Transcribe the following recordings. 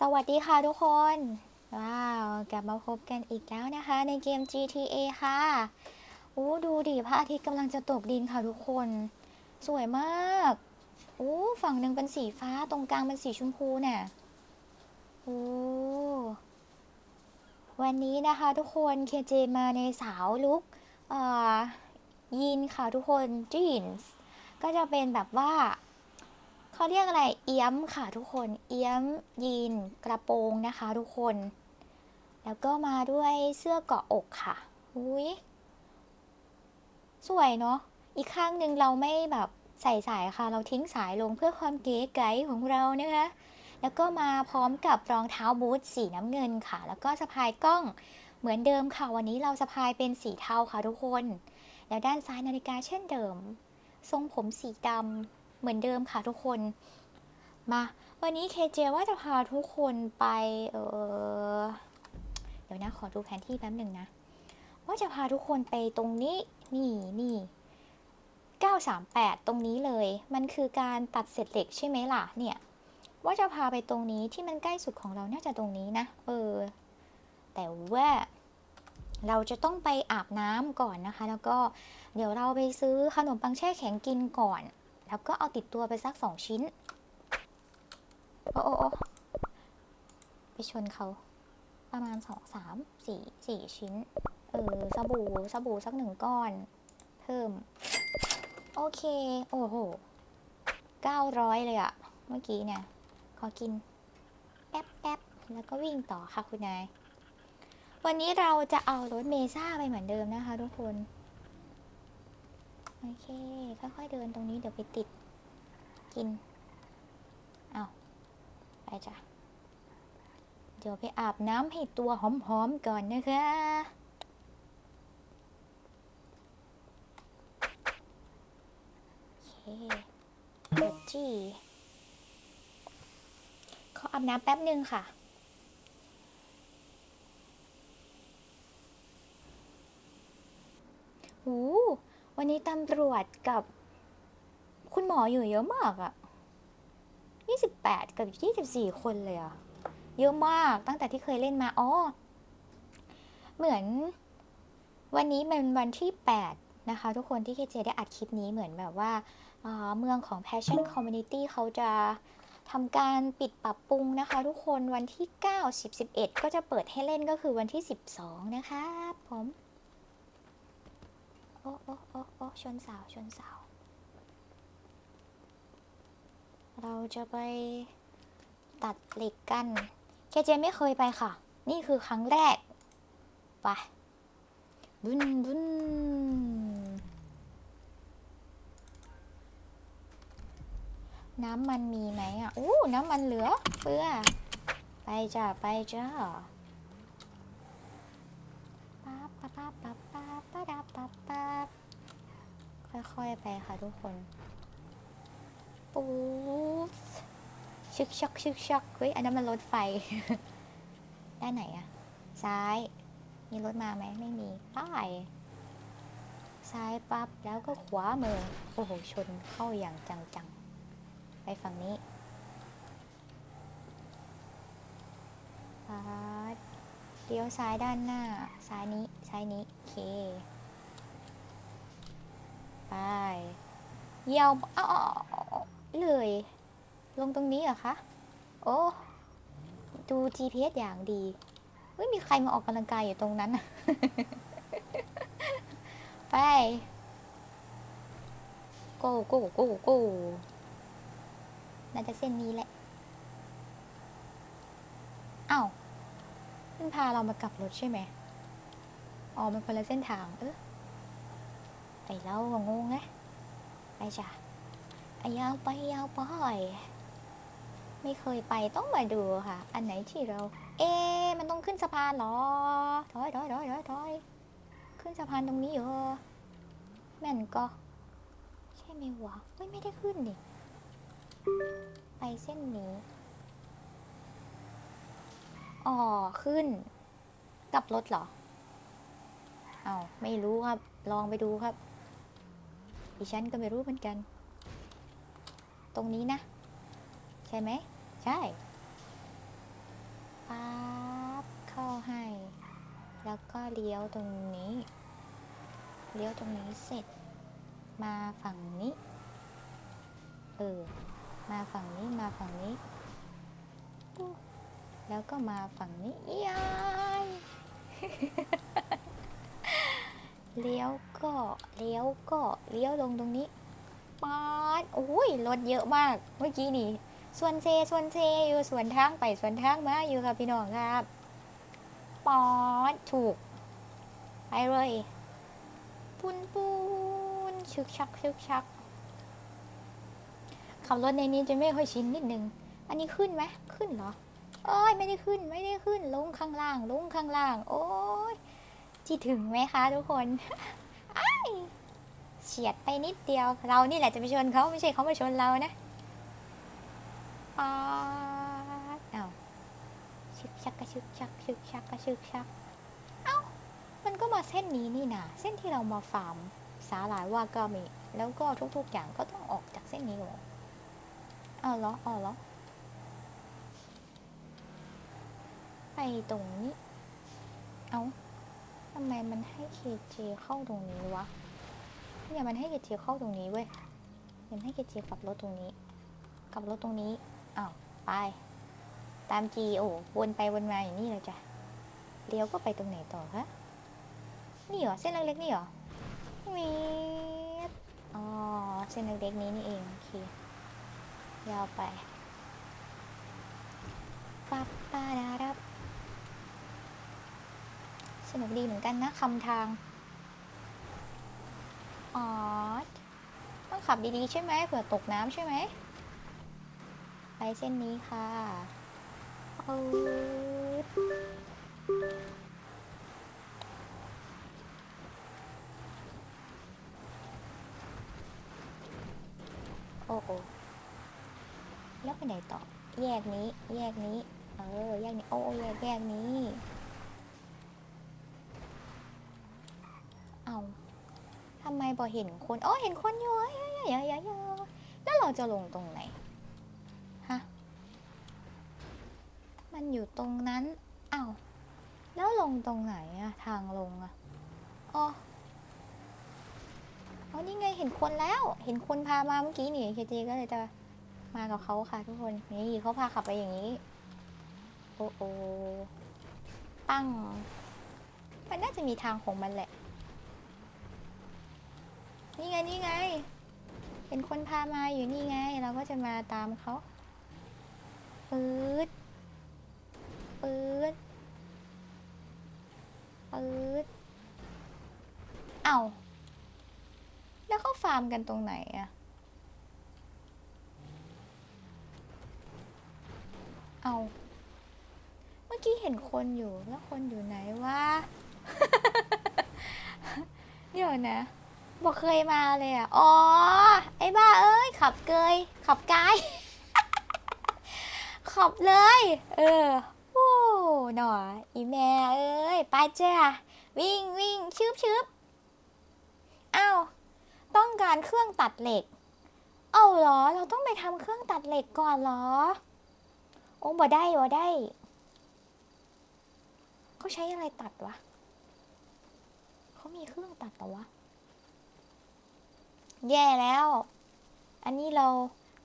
สวัสดีค่ะทุกคน ว้าว กลับมาพบกันอีกแล้วนะคะ ในเกม GTA ค่ะโอ้ดูดิพระอาทิตย์กำลังจะตกดินค่ะทุกคน สวยมากโอ้ฝั่งหนึ่งเป็นสีฟ้าตรงกลางเป็นสีชมพูเนี่ยโอ้วันนี้นะคะทุกคนเคเจมาในสาวลุกเอ่อยีนค่ะทุกคนจีนส์ก็จะเป็นแบบว่า เขาเรียกอะไร เอี้ยมค่ะทุกคน เอี้ยมยีนกระโปรงนะคะทุกคน แล้วก็มาด้วยเสื้อเกาะอกค่ะ อุ้ยสวยเนาะ อีกข้างหนึ่งเราไม่แบบใส่สายค่ะ เราทิ้งสายลงเพื่อความเก๋ไก๋ของเรานะคะ แล้วก็มาพร้อมกับรองเท้าบูทสีน้ำเงินค่ะ แล้วก็สะพายกล้องเหมือนเดิมค่ะ วันนี้เราสะพายเป็นสีเทาค่ะทุกคน แล้วด้านซ้ายนาฬิกาเช่นเดิม ทรงผมสีดำ เหมือนเดิมค่ะทุกคน มาวันนี้เคเจว่าจะพาทุกคนไปเออเดี๋ยวนะขอดูแผนที่แป๊บหนึ่งนะ ว่าจะพาทุกคนไปตรงนี้นี่นี่938 ตรงนี้เลย มันคือการตัดเศษเหล็กใช่ไหมล่ะ เนี่ย ว่าจะพาไปตรงนี้ที่มันใกล้สุดของเราน่าจะตรงนี้นะ เออ แต่ว่าเราจะต้องไปอาบน้ำก่อนนะคะ แล้วก็เดี๋ยวเราไปซื้อขนมปังแช่แข็งกินก่อน แล้วก็เอาติดตัวไปสักสองชิ้น โอ้โอโอไปชนเขาประมาณสองสามสี่สี่ชิ้น เออสบู่สบู่สักหนึ่งก้อน เพิ่ม โอเค โอ้โหเก้าร้อยเลยอะเมื่อกี้เนี่ย ขอกิน แป๊บแป๊บแล้วก็วิ่งต่อค่ะคุณนาย วันนี้เราจะเอารถเมซ่าไปเหมือนเดิมนะคะทุกคน โอเค ค่อยๆเดินตรงนี้เดี๋ยวไปติด กิน เอาไปจ้ะ เดี๋ยวไปอาบน้ำให้ตัวหอมๆก่อนนะคะ โอเคกดจี้ขออาบน้ำแป๊บหนึ่งค่ะหู วันนี้ตำรวจกับคุณหมออยู่เยอะมากอะ28 กับ 24 คนเลยอะเยอะมากตั้งแต่ที่เคยเล่นมาอ๋อเหมือนวันนี้เป็นวันที่ 8 นะคะ ทุกคนที่เคเจได้อัดคลิปนี้เหมือนแบบว่าอ่าเมืองของ Passion Community เขาจะทำการปิดปรับปรุงนะคะ ทุกคนวันที่ 9 10 11 ก็จะเปิดให้เล่นก็คือวันที่ 12 นะคะผม อ้โอ้โอ้โอ้ชนเสาชนเสาเราจะไปตัดเหล็กกันเคเจไม่เคยไปค่ะ นี่คือครั้งแรก ไป บุนบุนน้ำมันมีไหมอะอู้น้ำมันเหลือเฟือ ไปจ้าไปจ้าป๊าบป๊าบป๊าบป๊าบ ป๊าบป๊บป๊าบป๊บค่อยๆไปค่ะทุกคนปู๊บชึกชักชึกชักเฮ้ยอันนั้นมันรถไฟ ด้านไหนอะซ้าย มีรถมาไหมไม่มีป้ายซ้ายปั๊บแล้วก็ขวามือโอ้โหชนเข้าอย่างจังๆ ไปฝั่งนี้ปั๊ดเลี้ยวซ้ายด้านหน้า ซ้ายนี้ ซ้ายนี้ โอเค ไป เยี่ยวอ้าเลย ลงตรงนี้เหรอคะ โอ้ดู GPS อย่างดีไม่มีใครมาออกกำลังกายอยู่ตรงนั้น ไป โก้โก้โก้โก้น่าจะเส้นนี้แหละอ้าวมันพาเรามากลับรถใช่ไหม อ๋อ มันคนละเส้นทาง เออ ไปแล้วก็งงไงไปจ้ะอยาวไปยาวไปไม่เคยไปต้องมาดูค่ะ อันไหนที่เรา เอ๊มันต้องขึ้นสะพานเหรอถอยถอยถอยถอยถอยขึ้นสะพานตรงนี้เหรอแม่นก็ ใช่ไหมวะไม่ไม่ได้ขึ้นดิไปเส้นนี้อ๋อขึ้นกลับรถเหรอเอาไม่รู้ครับ ลองไปดูครับ ดิฉันก็ไม่รู้เหมือนกัน ตรงนี้นะ ใช่ไหม ใช่ป๊าบเข้าให้ แล้วก็เลี้ยวตรงนี้ เลี้ยวตรงนี้เสร็จ มาฝั่งนี้ เออ มาฝั่งนี้มาฝั่งนี้ แล้วก็มาฝั่งนี้ยาย เลี้ยวก็เลี้ยวก็เลี้ยวลงตรงนี้ป๊าดโอ้ยรถเยอะมาก เมื่อกี้นี่ส่วนเซส่วนเซอยู่ส่วนทางไปส่วนทางมาอยู่ค่ะพี่น้องครับป๊อดถูกไปเลยปุนปุนชึกชักชึกชักขับรถในนี้จะไม่ค่อยชินนิดนึง อันนี้ขึ้นไหมขึ้นเหรอเอ้ยไม่ได้ขึ้นไม่ได้ขึ้นลงข้างล่างลงข้างล่าง โอ้ ยจีถึงไหมคะทุกคนเฉียดไปนิดเดียว เรานี่แหละจะไปชนเขาไม่ใช่เขามาชนเรานะป๊าดเอาชึกชักกระชึกชักชึกชักกระชึกชัก เอ้า มันก็มาเส้นนี้นี่นะเส้นที่เรามาฟาร์มสาหร่ายว่ากามิแล้วก็ทุกๆอย่างก็ต้องออกจากเส้นนี้หรอเอาเหรอเอาเหรอไปตรงนี้ เอา ทำไมมันให้เคเจเข้าตรงนี้วะ เนี่ยมันให้เคเจเข้าตรงนี้เว้ยมันให้เคเจกลับรถตรงนี้ กลับรถตรงนี้ อ้าว ไป ตามจีโอ้วนไปวนมาอย่างนี้เลยจ้ะ เลี้ยวก็ไปตรงไหนต่อคะ นี่เหรอ เส้นเล็กๆนี่เหรอมีดอ๋อ เส้นเล็กๆนี้นี่เองโอเคยาวไปปับปาดา นุกดีเหมือนกันนะคำทาง อ๋อ ต้องขับดีๆใช่ไหมเผื่อตกน้ำใช่ไหม ไปเส้นนี้ค่ะโอ้โอแล้วไปไหนต่อ แยกนี้ แยกนี้ เออ แยกนี้ โอ้ แยก แยกนี้ เอา ทำไมบอเห็นคนโอ้เห็นคนอยู่เอ้ยเอ้ยเอ้ยเอ้ยอ้ยแล้วเราจะลงตรงไหน ฮะ มันอยู่ตรงนั้นอ้าวแล้วลงตรงไหนอะทางลงอะอ๋อเอนี่ไงเห็นคนแล้ว เห็นคนพามาเมื่อกี้นี่เคจีก็เลยจะมากับเขาค่ะทุกคน นี่เขาพาขับไปอย่างนี้ โอ้โอตั้ง มันน่าจะมีทางของมันแหละ นี่ไงนี่ไง เห็นคนพามาอยู่นี่ไง เราก็จะมาตามเขาปื๊ดปื๊ดปื๊ดเอ้าแล้วเขาฟาร์มกันตรงไหนอะเอา เมื่อกี้เห็นคนอยู่ แล้วคนอยู่ไหนวะ เดี๋ยวนะ บอกเคยมาเลยอะ อ๋อ ไอ้บ้าเอ้ย ขับเกย ขับกาย ขับเลย เออ โอ้ หน่ออีแม่เอ้ย ไปจ้าวิ่งวิ่งชืบชืบอ้าว ต้องการเครื่องตัดเหล็ก เอาเหรอ เราต้องไปทำเครื่องตัดเหล็กก่อนเหรอ โอ้บ่ได้บ่ได้เขาใช้อะไรตัดวะ เขามีเครื่องตัดเหรอวะ แย่แล้ว อันนี้เรา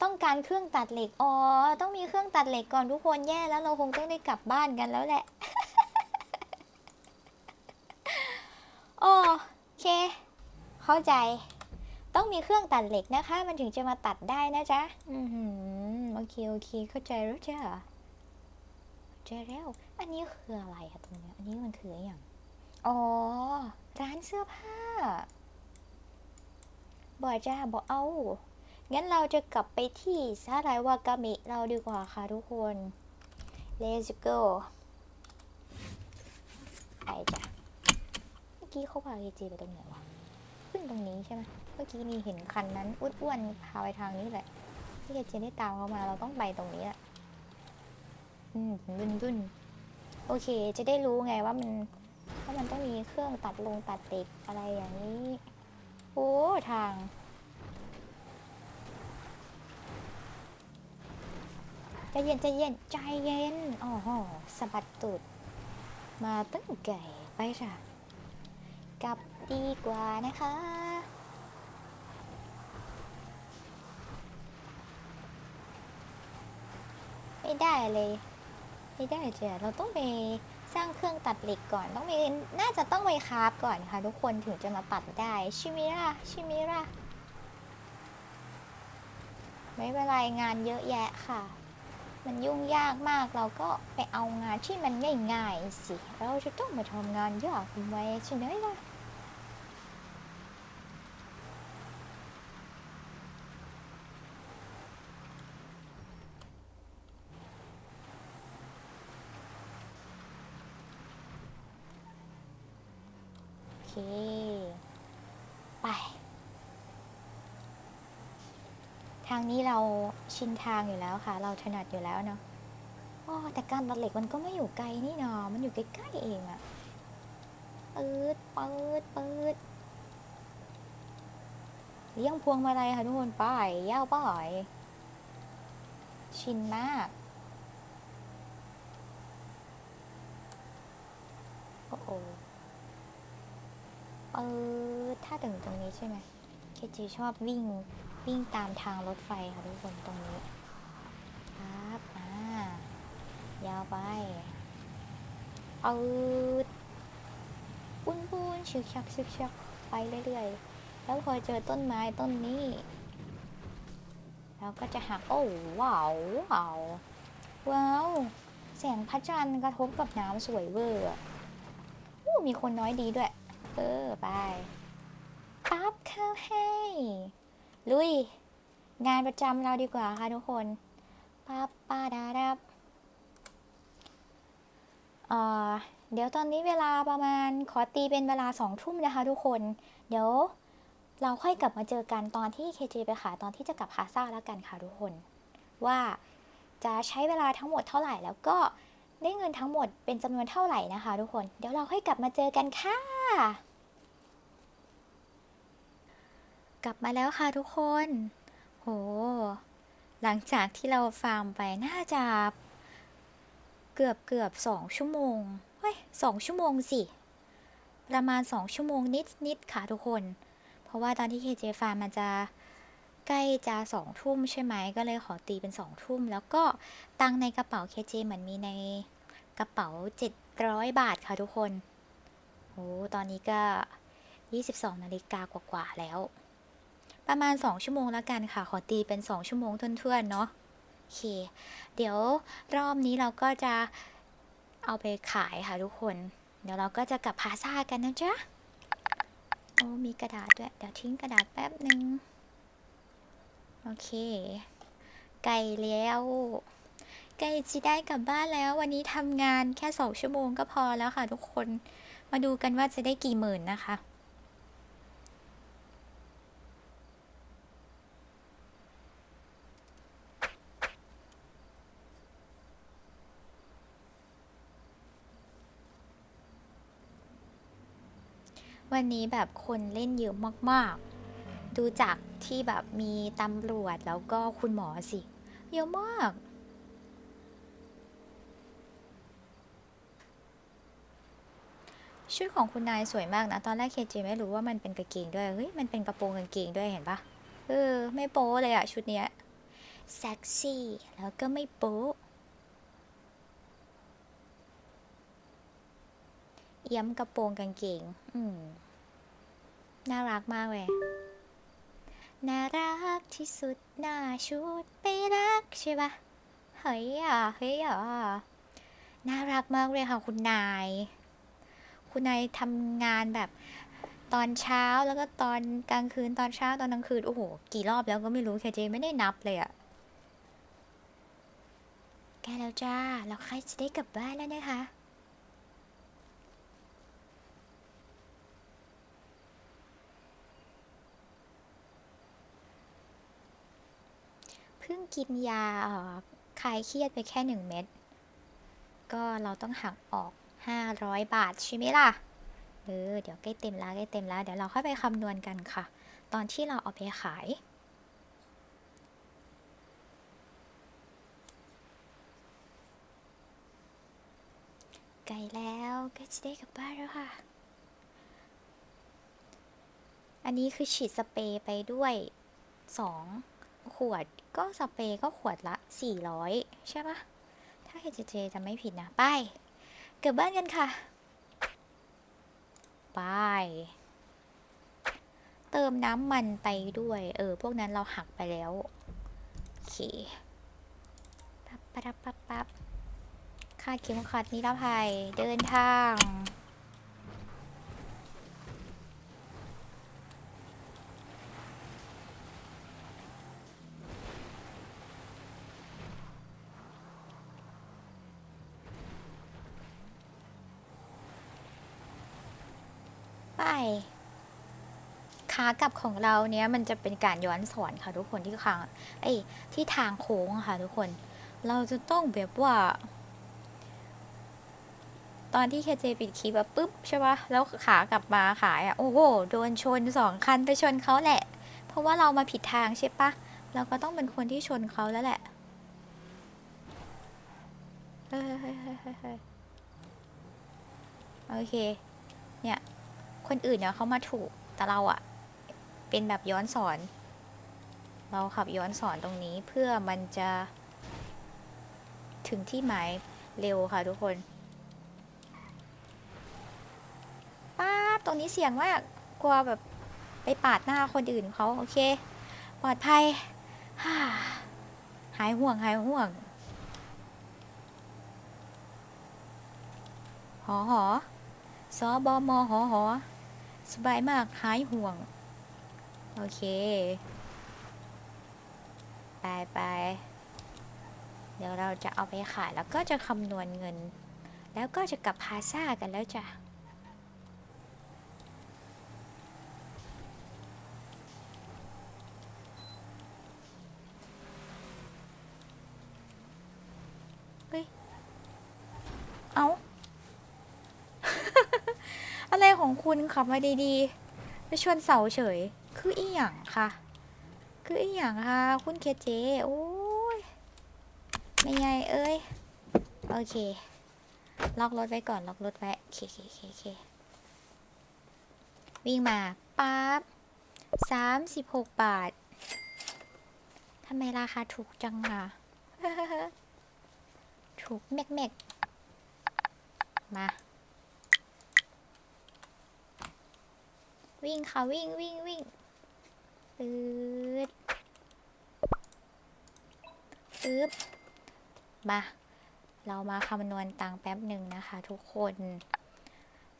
ต้องการเครื่องตัดเหล็ก อ๋อ ต้องมีเครื่องตัดเหล็กก่อนทุกคนแย่แล้วเราคงต้องได้กลับบ้านกันแล้วแหละโอเค เข้าใจ ต้องมีเครื่องตัดเหล็กนะคะ มันถึงจะมาตัดได้นะจ๊ะ อือหือโอเคโอเค เข้าใจแล้วจ้ะเข้าใจแล้ว อันนี้คืออะไรอะตรงเนี้ย อันนี้มันคืออย่าง อ๋อ ร้านเสื้อผ้า บ่จ้าบ่เอา งั้นเราจะกลับไปที่ซาไยวากามิเราดีกว่าค่ะทุกคน let's go ไปจ้ะเมื่อกี้เขาพาเอจีไปตรงไหนวะ ขึ้นตรงนี้ใช่ไหมเมื่อกี้นี่เห็นคันนั้นอ้วนๆพาไปทางนี้แหละที่เอจีได้ตามเขามาเราต้องไปตรงนี้แหละ อืมบึนบึนโอเค จะได้รู้ไงว่ามันว่ามันต้องมีเครื่องตัดลงตัดเหล็กอะไรอย่างนี้ โอ้ทาง ใจเย็นใจเย็นใจเย็นโอ้โหสะบัดตูด มาตั้งไก่ไปจ้ะกลับดีกว่านะคะไม่ได้เลย ไม่ได้จ้ะเราต้องไป สร้างเครื่องตัดเหล็กก่อนต้องมีน่าจะต้องไปคราฟก่อนค่ะ ทุกคนถึงจะมาตัดได้ชิมิระชิมิระไม่เป็นไรงานเยอะแยะค่ะ มันยุ่งยากมากเราก็ไปเอางานที่มันง่ายๆสิ เราจะต้องมาทำงานยากทำไมใช่ไหมล่ะ เค ไป ทางนี้เราชินทางอยู่แล้วค่ะ เราถนัดอยู่แล้วเนาะอ๋อแต่การตัดเหล็กมันก็ไม่อยู่ไกลนี่เนาะมันอยู่ใกล้ๆเองอะปืดปืดปืดเลี้ยงพวงมาลัยค่ะทุกคนไป้ายย่าวป้ายชินมากโอ้โห เออถ้าถึงตรงนี้ใช่ไหมเคจีชอบวิ่งวิ่งตามทางรถไฟค่ะทุกคนตรงนี้ครับอ่ายาวไปเอาปุ้นปุ้นชึกชักชึกชักไปเรื่อยๆ แล้วพอเจอต้นไม้ต้นนี้เราก็จะหัก โอ้ว้าวว้าวว้าวแสงพระจันทร์กระทบกับน้ำสวยเวอร์อะอู้มีคนน้อยดีด้วย เออ ไปปั๊บเข้าให้ ลุย งานประจำเราดีกว่าค่ะทุกคนปั๊บป้าดาดับเอ่อเดี๋ยวตอนนี้เวลาประมาณขอตีเป็นเวลาสองทุ่มนะคะทุกคน เดี๋ยวเราค่อยกลับมาเจอกันตอนที่เคจไปขายตอนที่จะกลับพาซ่าแล้วกันค่ะทุกคน ว่าจะใช้เวลาทั้งหมดเท่าไหร่แล้วก็ ได้เงินทั้งหมดเป็นจำนวนเท่าไหร่นะคะทุกคน เดี๋ยวเราค่อยกลับมาเจอกันค่ะ กลับมาแล้วค่ะทุกคน โห หลังจากที่เราฟาร์มไปน่าจะเกือบเกือบสองชั่วโมง เฮ้ยสองชั่วโมงสิ ประมาณสองชั่วโมงนิดนิดค่ะทุกคน เพราะว่าตอนที่เคเจฟาร์มมันจะ ใกล้จะสองทุ่มใช่ไหมก็เลยขอตีเป็นสองทุ่มแล้วก็ตังในกระเป๋าเคเจเหมือนมีในกระเป๋าเจ็ดร้อยบาทค่ะทุกคนโอ้ตอนนี้ก็ยี่สิบสองนาฬิกากว่าๆแล้ว ประมาณ2ชั่วโมงแล้วกันค่ะ ขอตีเป็น2ชั่วโมงทื่อนๆเนาะโอเค เดี๋ยวรอบนี้เราก็จะเอาไปขายค่ะทุกคน เดี๋ยวเราก็จะกลับพาซ่ากันนะจ๊ะโอ้มีกระดาษด้วย เดี๋ยวทิ้งกระดาษแป๊บหนึ่ง โอเค ไก่แล้ว ไก่จะได้กลับบ้านแล้ว วันนี้ทำงานแค่2ชั่วโมงก็พอแล้วค่ะทุกคน มาดูกันว่าจะได้กี่หมื่นนะคะวันนี้แบบคนเล่นเยอะมาก ๆ ดูจากที่แบบมีตำรวจแล้วก็คุณหมอสิ เยอะมากชุดของคุณนายสวยมากนะ ตอนแรกเคจีไม่รู้ว่ามันเป็นกางเกงด้วย เฮ้ย มันเป็นกระโปรงกางเกงด้วยเห็นปะเออ ไม่โป๊เลยอะชุดเนี้ยเซ็กซี่ แล้วก็ไม่โป๊เอี้ยมกระโปรงกางเกง อืม น่ารักมากเลย น่ารักที่สุดน่าชุดไปรักใช่ปะเฮ้ยอะเฮ้ยอะน่ารักมากเลยค่ะคุณนาย คุณนายทำงานแบบตอนเช้าแล้วก็ตอนกลางคืนตอนเช้าตอนกลางคืน โอ้โห กี่รอบแล้วก็ไม่รู้เคเจไม่ได้นับเลยอะแกแล้วจ้า เราใครจะได้กลับบ้านแล้วนะคะ กินยาคลายเครียดไปแค่หนึ่งเม็ดก็เราต้องหักออก 500 บาทใช่ไหมล่ะเออเดี๋ยวใกล้เต็มแล้วใกล้เต็มแล้วเดี๋ยวเราค่อยไปคำนวณกันค่ะ ตอนที่เราเอาไปขายไกลแล้วก็จะได้กลับบ้านแล้วค่ะ อันนี้คือฉีดสเปรย์ไปด้วย 2 วดก็สเปรย์ก็ขวดละสี่ร้อยใช่ปะถ้าเฮจเจจะไม่ผิดนะ ไป เกลับบ้านกันค่ะ ไป เติมน้ำมันไปด้วย เออ พวกนั้นเราหักไปแล้ว โอเค ปั๊บปั๊บปั๊บปั๊บคาดเข็มขัดนิรภัยเดินทาง ขากลับของเราเนี้ยมันจะเป็นการย้อนสอนค่ะทุกคนที่ทางเอ้ยที่ทางโค้งค่ะทุกคน เราจะต้องแบบว่า ตอนที่เคเจปิดคลิปแบบปุ๊บใช่ปะแล้วขากลับมาขายอะโอ้โหโดนชนสองคันไปชนเขาแหละ เพราะว่าเรามาผิดทางใช่ปะเราก็ต้องเป็นคนที่ชนเขาแล้วแหละเฮ้ยเฮ้ยเฮ้ยเฮ้ยเฮ้ยโอเค เนี่ย คนอื่นเนี่ยเขามาถูก แต่เราอะเป็นแบบย้อนสอน เราขับย้อนสอนตรงนี้เพื่อมันจะถึงที่หมายเร็วค่ะทุกคนป้าบตรงนี้เสี่ยงมาก กลัวแบบไปปาดหน้าคนอื่นเขาโอเค ปลอดภัย หายห่วงหายห่วง หอหอสอบอมอหอหอ สบายมากหายห่วง โอเค ไปไป เดี๋ยวเราจะเอาไปขายแล้วก็จะคำนวณเงิน แล้วก็จะกลับพาซ่ากันแล้วจ้ะเฮ้ย เอา อะไรของคุณขับมาดีๆไปชนเสาเฉย คืออีหยังค่ะ คืออีหยังค่ะ คุณเคเจโอ้ยไม่ไงเอ้ย โอเค ล็อกรถไว้ก่อน ล็อกรถไว้โอเคโอเคเคเควิ่งมาปั๊บสามสิบหกบาททำไมราคาถูกจังอะ ถูกแม็กแม็กมา วิ่งค่ะวิ่งวิ่งวิ่งปืดปึ๊บมา เรามาคำนวณตังค์แป๊บหนึ่งนะคะ ทุกคน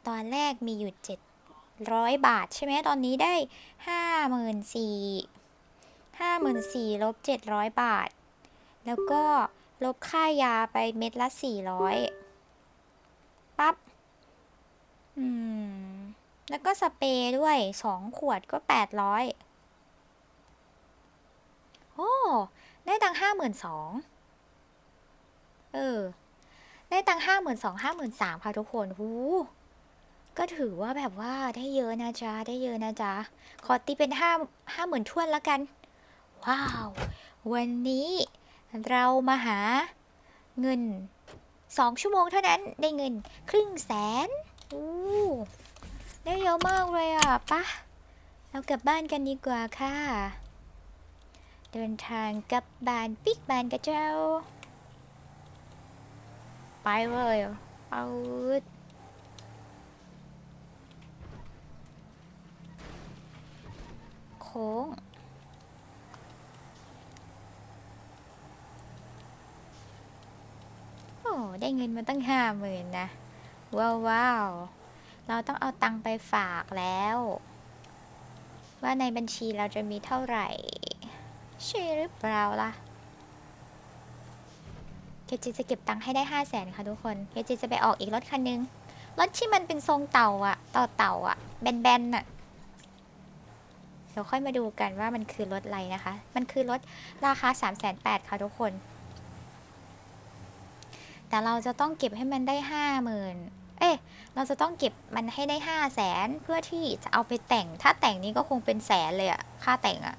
ตอนแรกมีอยู่เจ็ดร้อยบาทใช่ไหมตอนนี้ได้ห้าหมื่นสี่ห้าหมื่นสี่ลบเจ็ดร้อยบาท แล้วก็ลบค่ายาไปเม็ดละสี่ร้อยปั๊บ อืม แล้วก็สเปรย์ด้วยสองขวดก็แปดร้อยโอ้ ได้ตังห้าหมื่นสองเออ ได้ตังห้าหมื่นสองห้าหมื่นสามค่ะทุกคนหูก็ถือว่าแบบว่าได้เยอะนะจ๊ะ ได้เยอะนะจ๊ะ ขอตีเป็นห้าห้าหมื่นทวนแล้วกัน ว้าว วันนี้เรามาหาเงินสองชั่วโมงเท่านั้นได้เงินครึ่งแสน อู้ ได้เยอะมากเลยอะปะเรากลับบ้านกันดีกว่าค่ะ เดินทางกลับบ้านปิกบ้านกับเจ้า ไปเลยเอาโค้งโอ้ได้เงินมาตั้งห้าหมื่นนะ ว้าวว้าว เราต้องเอาตังไปฝากแล้ว ว่าในบัญชีเราจะมีเท่าไหร่ ใช่หรือเปล่าล่ะเคจิจะเก็บตังค์ให้ได้ห้าแสนค่ะทุกคนเคจิจะไปออกอีกรถคันนึง รถที่มันเป็นทรงเต่าอะเต่าเต่าอะแบนๆอะเดี๋ยวค่อยมาดูกันว่ามันคือรถอะไรนะคะ มันคือรถราคา3ามแสนแปดค่ะทุกคน แต่เราจะต้องเก็บให้มันได้ห้าหมื่น เอ๊ะเราจะต้องเก็บมันให้ได้ห้าแสนเพื่อที่จะเอาไปแต่ง ถ้าแต่งนี้ก็คงเป็นแสนเลยอะค่าแต่งอะ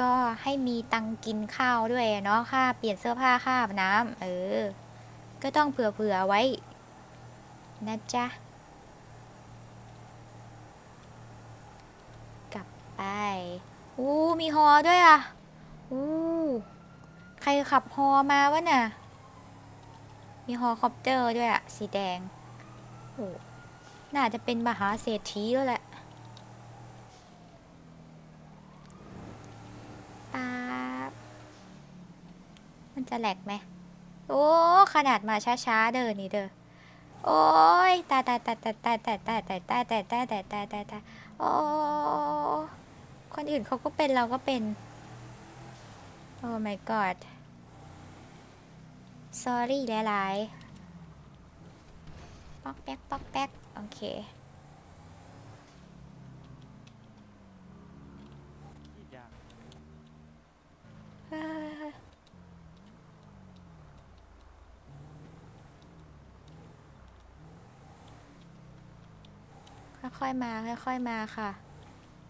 ก็ให้มีตังค์กินข้าวด้วยเนาะค่าเปลี่ยนเสื้อผ้าค่าน้ำเออ ก็ต้องเผื่อๆไว้ นะจ๊ะ กลับไป อู้มีฮอด้วยอะอู้ใครขับฮอมาวะน่ะ มีฮอคอปเตอร์ด้วยอะสีแดงโอ้น่าจะเป็นมหาเศรษฐีแล้วแหละป๊าบมันจะแหลกไหม โอ้ ขนาดมาช้าๆ เดินนี่เด้อโอ้ยตายตายตายตายตายตายตายตายตายตายตายตายตายตายตายโอ้คนอื่นเขาก็เป็นเราก็เป็น โอ้ my god sorry หลายๆ ป๊อกแป๊กป๊อกแป๊กโอเค ค่อยๆมา ค่อยๆมาค่ะ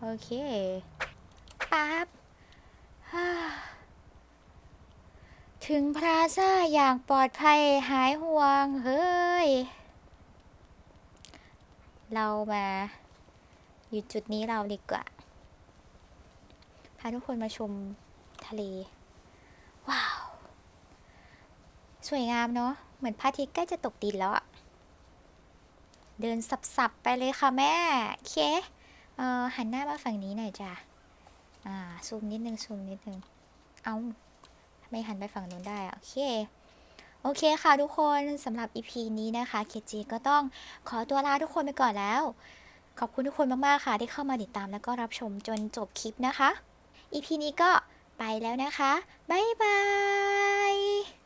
โอเค ปั๊บ ฮ่า ถึงพลาซ่าอย่างปลอดภัยหายห่วง เฮ้ย เรามาอยู่จุดนี้เราดีกว่า พาทุกคนมาชมทะเล ว้าว สวยงามเนาะเหมือนพระอาทิตย์ใกล้จะตกดินแล้วอะเดินสับๆ ไปเลยค่ะแม่ เคเออหันหน้ามาฝั่งนี้หน่อยจ้ะ อ่า ซูมนิดนึง ซูมนิดนึง เอา ไม่หันไปฝั่งนู้นได้โอเค โอเคค่ะทุกคนสำหรับ EP นี้นะคะเคจีก็ต้องขอตัวลาทุกคนไปก่อนแล้ว ขอบคุณทุกคนมาก ๆ ค่ะ ที่เข้ามาติดตามแล้วก็รับชมจนจบคลิปนะคะ EP นี้ก็ไปแล้วนะคะ บ๊ายบาย